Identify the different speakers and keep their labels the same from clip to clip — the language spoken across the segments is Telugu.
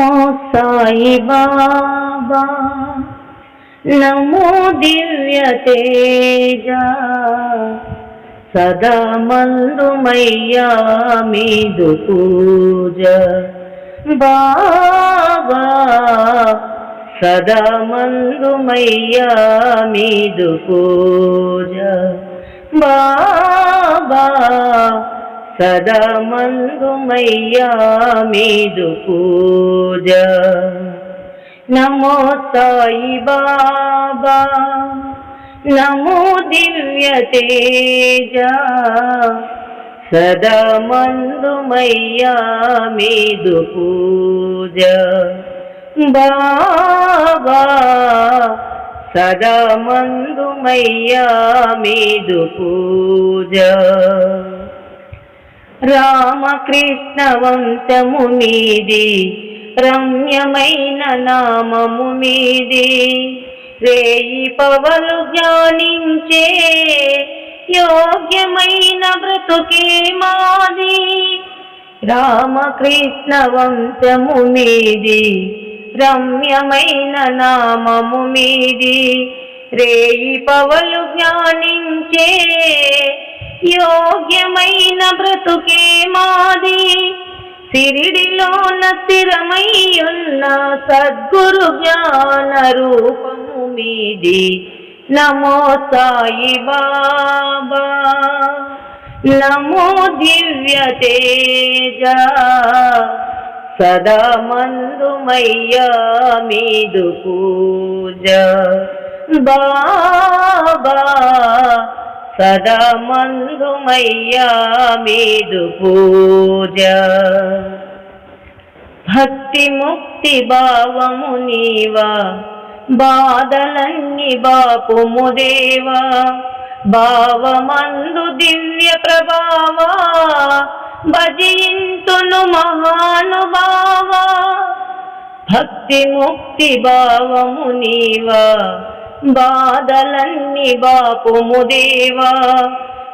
Speaker 1: నమో సాయి బాబా. నమో దివ్య తేజ. సదా మందుమయ్యా మీదు పూజ. బాబా సదా మందుమయ్యా మీదు పూజ. బాబా సదా మందుమయ్యా మీదు పూజ. నమో సాయి బాబా నమో దివ్య తేజ. సదా మందుమయ్యా మీదు పూజ. బాబా సదా మందుమయ్యా మీదు పూజ. రామకృష్ణ వంశము మీది రమ్యమైన నామము మీది రేయి పవలు జ్ఞానించే యోగ్యమైన బ్రతుకే మాది. రామకృష్ణ వంశము మీది రమ్యమైన నామము మీది రేయి పవలు జ్ఞానించే యోగ్యమైన బ్రతుకే మాది. సిరిడిలోన స్థిరమయ్యున్న సద్గురు జ్ఞాన రూపము మీది. నమో సాయి బాబా. నమో దివ్య తేజ. సదా మందుమయ్యా మీదు పూజ. బాబా. సదా మందుమయ్యా మీదు పూజ. భక్తి ముక్తి భావము నీవా బాధలన్ని బాపుము దేవా. భావమందు దివ్య ప్రభావా భజయింతును మహానుభావా. భక్తి ముక్తి భావము నీవా బాధలన్నీ బాపుము దేవా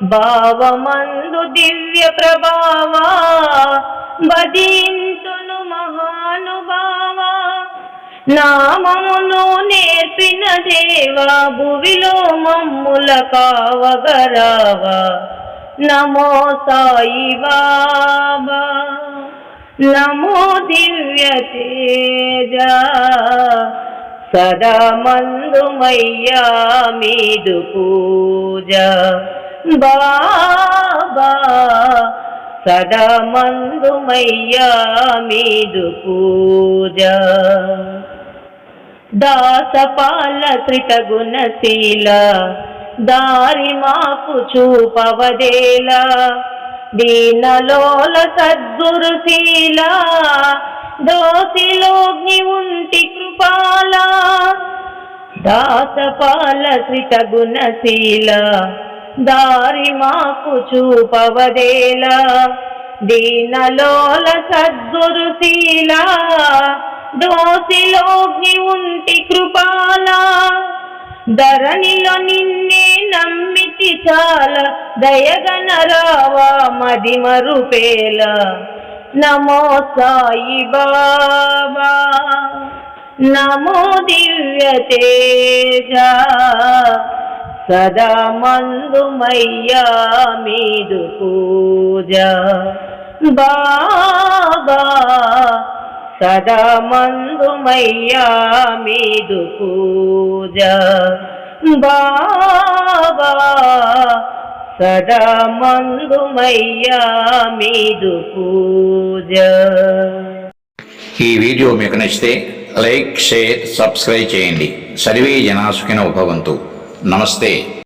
Speaker 1: భావమందు దివ్య ప్రభావా బదింతును మహానుభావా. నామమును నేర్పిన దేవా భువిలో మమ్ముల కావగరావా. నమో సాయి బాబా నమో దివ్య తేజా. సదా మందుమయ్యా మీదు పూజ. బాబా సదా మందుమయ్యా మీదు పూజ. దాసపాల త్రిటగుణశీల దారి మాపు చూపవదేలా. దీనలోల సద్గురుశీల దోసిలోగ్ని ఉంటి కృపాల దాసపాల గుణశీల దారి మాకు చూపవదేలా. దీనలోల సద్గురుశీల దోసిలోగ్ని ఉంటి కృపాల. ధరణిలో నిన్నే నమ్మితి చాల దయగన రావా మది మరుపేల. నమో సాయి బాబా. నమో దివ్య తేజ. సదా మందుమయ్యా మీదు పూజ. బాబా సదా మందుమయ్యా మీదు పూజ. బాబా సదా మందుమయ్యా మీదు పూజ.
Speaker 2: ఈ వీడియో మీకు నచ్చితే లైక్ షేర్ సబ్స్క్రైబ్ చేయండి. సర్వే జనాసుకిన ఉపవంతు నమస్తే.